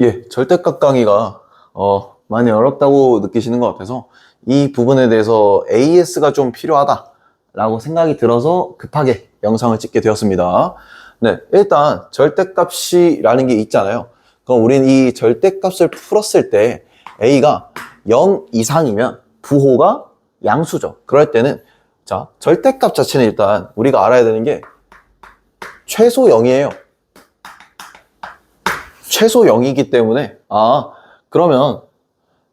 예, 절대값 강의가 어, 많이 어렵다고 느끼시는 것 같아서 이 부분에 대해서 AS가 좀 필요하다라고 생각이 들어서 급하게 영상을 찍게 되었습니다. 네, 일단 절대값이라는 게 있잖아요. 그럼 우리는 이 절대값을 풀었을 때 A가 0 이상이면 부호가 양수죠. 그럴 때는 자, 절대값 자체는 일단 우리가 알아야 되는 게 최소 0이에요. 최소 0이기 때문에 아 그러면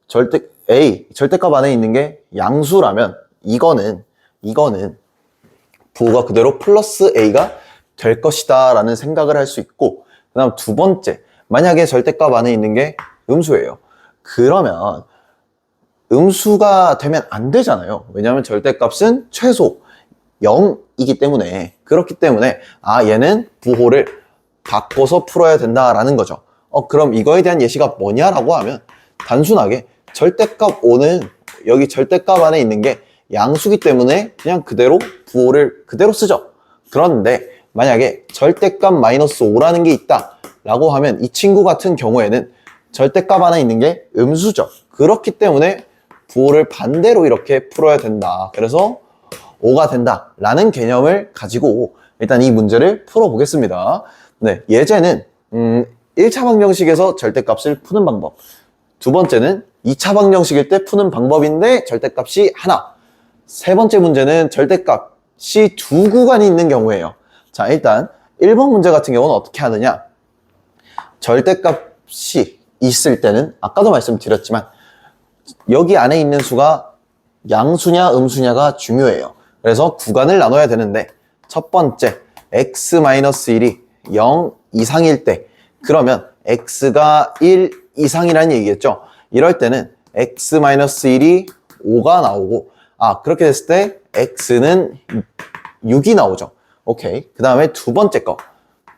절대 A 절대값 안에 있는 게 양수라면 이거는 이거는 부호가 그대로 플러스 A가 될 것이다 라는 생각을 할 수 있고 그 다음 두 번째 만약에 절대값 안에 있는 게 음수예요. 그러면 음수가 되면 안 되잖아요. 왜냐하면 절대값은 최소 0이기 때문에 그렇기 때문에 아 얘는 부호를 바꿔서 풀어야 된다라는 거죠. 어 그럼 이거에 대한 예시가 뭐냐라고 하면 단순하게 절대값 5는 여기 절대값 안에 있는 게 양수기 때문에 그냥 그대로 부호를 그대로 쓰죠. 그런데 만약에 절대값 마이너스 5라는 게 있다 라고 하면 이 친구 같은 경우에는 절대값 안에 있는 게 음수죠. 그렇기 때문에 부호를 반대로 이렇게 풀어야 된다. 그래서 5가 된다 라는 개념을 가지고 일단 이 문제를 풀어보겠습니다. 네, 예제는 음, 1차 방정식에서 절대값을 푸는 방법 두 번째는 2차 방정식일 때 푸는 방법인데 절대값이 하나 세 번째 문제는 절대값이 두 구간이 있는 경우예요. 자, 일단 1번 문제 같은 경우는 어떻게 하느냐 절대값이 있을 때는 아까도 말씀드렸지만 여기 안에 있는 수가 양수냐 음수냐가 중요해요. 그래서 구간을 나눠야 되는데 첫 번째 x-1이 0 이상일 때 그러면 x가 1 이상이라는 얘기겠죠. 이럴 때는 x-1이 5가 나오고 아 그렇게 됐을 때 x는 6이 나오죠. 오케이. 그 다음에 두 번째 거.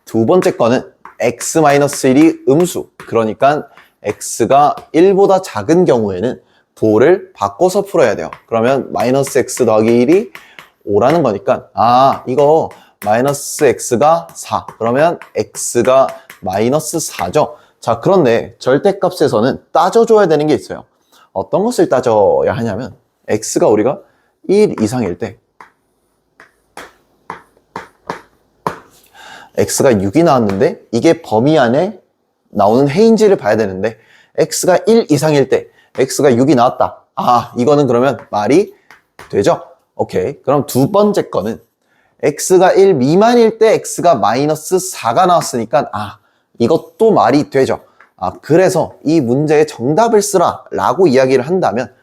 두 번째 거는 x-1이 음수. 그러니까 x가 1보다 작은 경우에는 부호를 바꿔서 풀어야 돼요. 그러면 마이너스 x 더하기 1이 5라는 거니까 아 이거 마이너스 x가 4 그러면 x가 마이너스 4죠. 자 그런데 절대값에서는 따져줘야 되는 게 있어요. 어떤 것을 따져야 하냐면 x가 우리가 1 이상일 때 x가 6이 나왔는데 이게 범위 안에 나오는 해인지를 봐야 되는데 x가 1 이상일 때 x가 6이 나왔다. 아 이거는 그러면 말이 되죠? 오케이. 그럼 두 번째 거는 x가 1 미만일 때 x가 마이너스 4가 나왔으니까 아 이것도 말이 되죠. 아 그래서 이 문제의 정답을 쓰라 라고 이야기를 한다면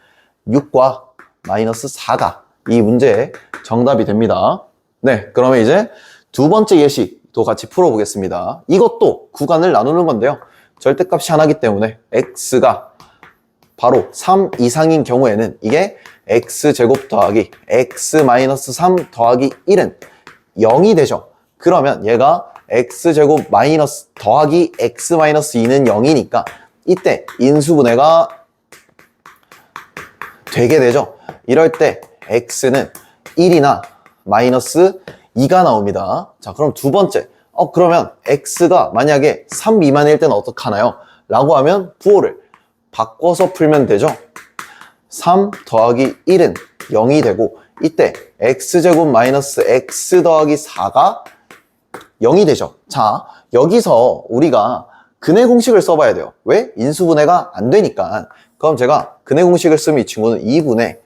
6과 마이너스 4가 이 문제의 정답이 됩니다. 네 그러면 이제 두 번째 예시도 같이 풀어보겠습니다. 이것도 구간을 나누는 건데요. 절대값이 하나기 때문에 x가 바로 3 이상인 경우에는 이게 x제곱 더하기 x-3 더하기 1은 0이 되죠. 그러면 얘가 x제곱 마이너스 더하기 x-2는 0이니까 이때 인수분해가 되게 되죠. 이럴 때 x는 1이나 마이너스 2가 나옵니다. 자, 그럼 두 번째. 어, 그러면 x가 만약에 3 미만일 때는 어떡하나요? 라고 하면 부호를 바꿔서 풀면 되죠. 3 더하기 1은 0이 되고 이때 x제곱 마이너스 x 더하기 4가 0이 되죠. 자, 여기서 우리가 근해 공식을 써봐야 돼요. 왜? 인수분해가 안 되니까. 그럼 제가 근해 공식을 쓰면 이 친구는 2분의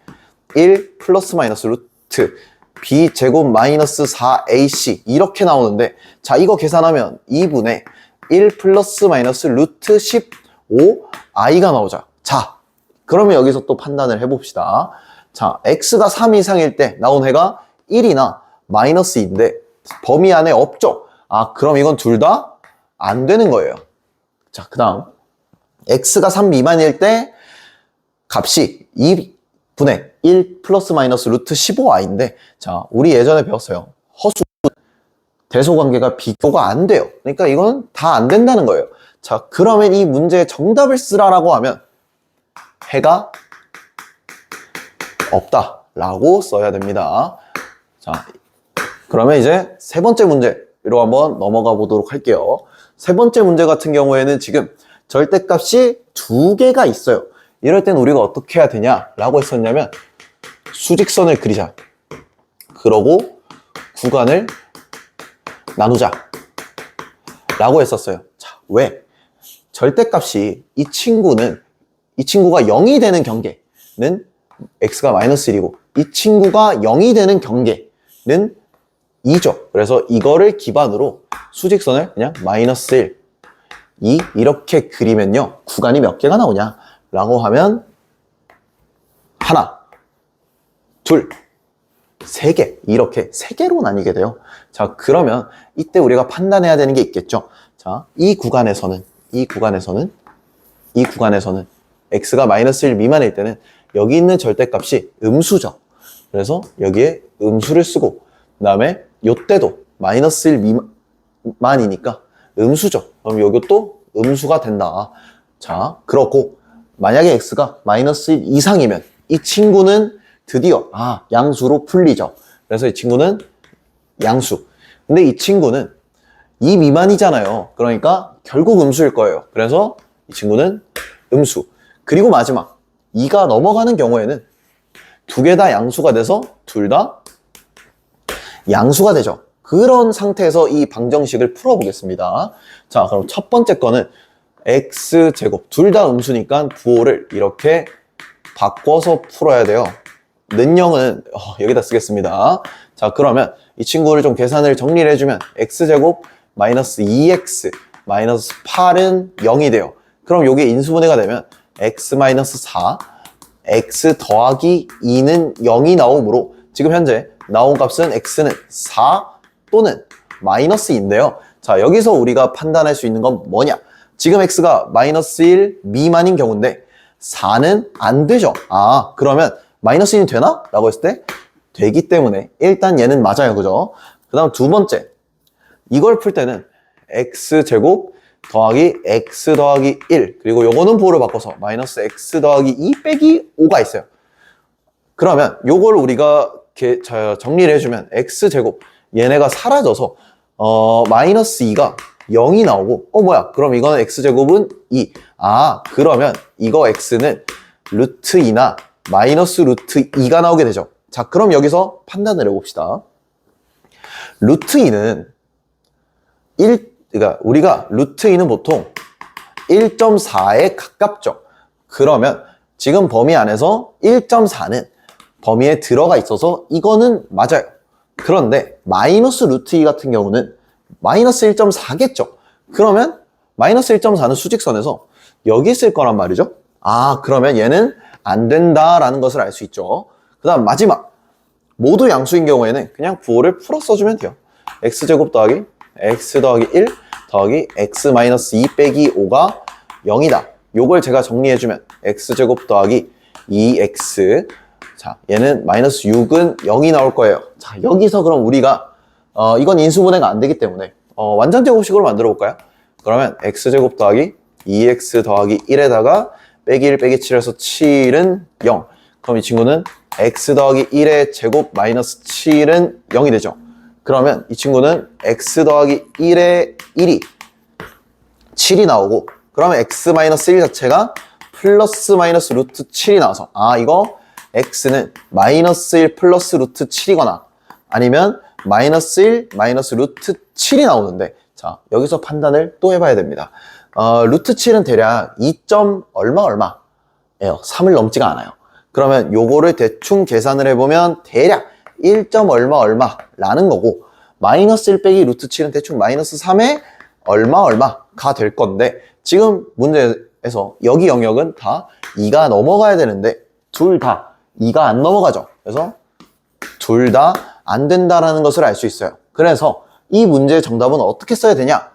1 플러스 마이너스 루트 b 제곱 마이너스 4ac 이렇게 나오는데 자 이거 계산하면 2분의 1 플러스 마이너스 루트 15 i가 나오죠. 자 그러면 여기서 또 판단을 해봅시다. 자 x가 3 이상일 때 나온 해가 1이나 마이너스 2인데 범위 안에 없죠. 아 그럼 이건 둘 다 안 되는 거예요. 자 그 다음 x가 3 미만일 때 값이 2분의 1 플러스 마이너스 루트 15i인데 자 우리 예전에 배웠어요. 허수 대소 관계가 비교가 안 돼요. 그러니까 이건 다 안 된다는 거예요. 자 그러면 이 문제의 정답을 쓰라라고 하면 해가 없다 라고 써야 됩니다. 자 그러면 이제 세 번째 문제로 한번 넘어가 보도록 할게요. 세 번째 문제 같은 경우에는 지금 절대값이 두 개가 있어요. 이럴 땐 우리가 어떻게 해야 되냐 라고 했었냐면 수직선을 그리자. 그러고 구간을 나누자. 라고 했었어요. 자, 왜? 절대값이 이 친구는 이 친구가 0이 되는 경계는 x가 마이너스 1이고 이 친구가 0이 되는 경계는 2죠. 그래서 이거를 기반으로 수직선을 그냥 마이너스 1, 2 이렇게 그리면요. 구간이 몇 개가 나오냐? 라고 하면 하나, 둘, 세 개. 이렇게 세 개로 나뉘게 돼요. 자, 그러면 이때 우리가 판단해야 되는 게 있겠죠. 자, 이 구간에서는, 이 구간에서는, 이 구간에서는 x가 마이너스 1 미만일 때는 여기 있는 절대값이 음수죠. 그래서 여기에 음수를 쓰고, 그 다음에 요때도 마이너스 1 미만이니까 음수죠. 그럼 요것도 음수가 된다. 자, 그렇고, 만약에 x가 마이너스 1 이상이면 이 친구는 드디어 아 양수로 풀리죠. 그래서 이 친구는 양수. 근데 이 친구는 2 미만이잖아요. 그러니까 결국 음수일 거예요. 그래서 이 친구는 음수. 그리고 마지막 2가 넘어가는 경우에는 두 개 다 양수가 돼서 둘 다 양수가 되죠. 그런 상태에서 이 방정식을 풀어보겠습니다. 자, 그럼 첫 번째 거는 x제곱 둘 다 음수니까 부호를 이렇게 바꿔서 풀어야 돼요. 는영은 어, 여기다 쓰겠습니다. 자 그러면 이 친구를 좀 계산을 정리를 해주면 x제곱 마이너스 2x 마이너스 8은 0이 돼요. 그럼 요게 인수분해가 되면 x 마이너스 4 x 더하기 2는 0이 나오므로 지금 현재 나온 값은 x는 4 또는 마이너스 2인데요. 자 여기서 우리가 판단할 수 있는 건 뭐냐? 지금 x가 마이너스 1 미만인 경우인데 4는 안 되죠. 아 그러면 마이너스 1이 되나? 라고 했을 때 되기 때문에 일단 얘는 맞아요. 그죠? 그 다음 두 번째 이걸 풀 때는 x제곱 더하기 x 더하기 1 그리고 요거는 부호를 바꿔서 마이너스 x 더하기 2 빼기 5가 있어요. 그러면 요걸 우리가 이렇게 자- 정리를 해주면 x제곱 얘네가 사라져서 어 마이너스 2가 0이 나오고 어 뭐야 그럼 이거는 x제곱은 2. 아 그러면 이거 x는 루트 2나 마이너스 루트 2가 나오게 되죠. 자 그럼 여기서 판단을 해봅시다. 루트 2는 1 그러니까 우리가 루트 2는 보통 1.4에 가깝죠. 그러면 지금 범위 안에서 1.4는 범위에 들어가 있어서 이거는 맞아요. 그런데 마이너스 루트 2 같은 경우는 마이너스 1.4겠죠. 그러면 마이너스 1.4는 수직선에서 여기 있을 거란 말이죠. 아 그러면 얘는 안 된다라는 것을 알 수 있죠. 그 다음 마지막 모두 양수인 경우에는 그냥 부호를 풀어 써주면 돼요. x제곱 더하기 x 더하기 1 더하기 x 마이너스 2 빼기 5가 0이다. 요걸 제가 정리해주면 x제곱 더하기 2x 자 얘는 마이너스 6은 0이 나올 거예요. 자 여기서 그럼 우리가 어, 이건 인수분해가 안 되기 때문에 어, 완전제곱식으로 만들어 볼까요? 그러면 x제곱 더하기 2x 더하기 1에다가 빼기 1 빼기 7에서 7은 0 그럼 이 친구는 x 더하기 1의 제곱 마이너스 7은 0이 되죠. 그러면 이 친구는 x 더하기 1의 1이 7이 나오고 그러면 x 마이너스 1 자체가 플러스 마이너스 루트 7이 나와서 아 이거 x는 마이너스 1 플러스 루트 7이거나 아니면 마이너스 1 마이너스 루트 7이 나오는데 자 여기서 판단을 또 해봐야 됩니다. 어, 루트 7은 대략 2. 얼마 얼마 예요. 3을 넘지가 않아요. 그러면 요거를 대충 계산을 해보면 대략 1. 얼마 얼마라는 거고 마이너스 1 빼기 루트 7은 대충 마이너스 3에 얼마 얼마가 될 건데 지금 문제에서 여기 영역은 다 2가 넘어가야 되는데 둘 다 2가 안 넘어가죠. 그래서 둘 다 안 된다라는 것을 알 수 있어요. 그래서 이 문제의 정답은 어떻게 써야 되냐?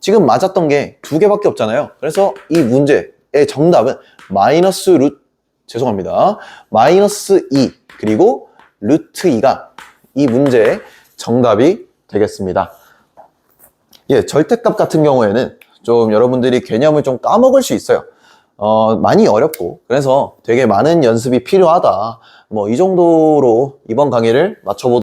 지금 맞았던 게 두 개밖에 없잖아요. 그래서 이 문제의 정답은 마이너스 루 죄송합니다. 마이너스 2 그리고 루트 2가 이 문제의 정답이 되겠습니다. 예, 절대값 같은 경우에는 좀 여러분들이 개념을 좀 까먹을 수 있어요. 어, 많이 어렵고 그래서 되게 많은 연습이 필요하다. 뭐 이 정도로 이번 강의를 마쳐보도록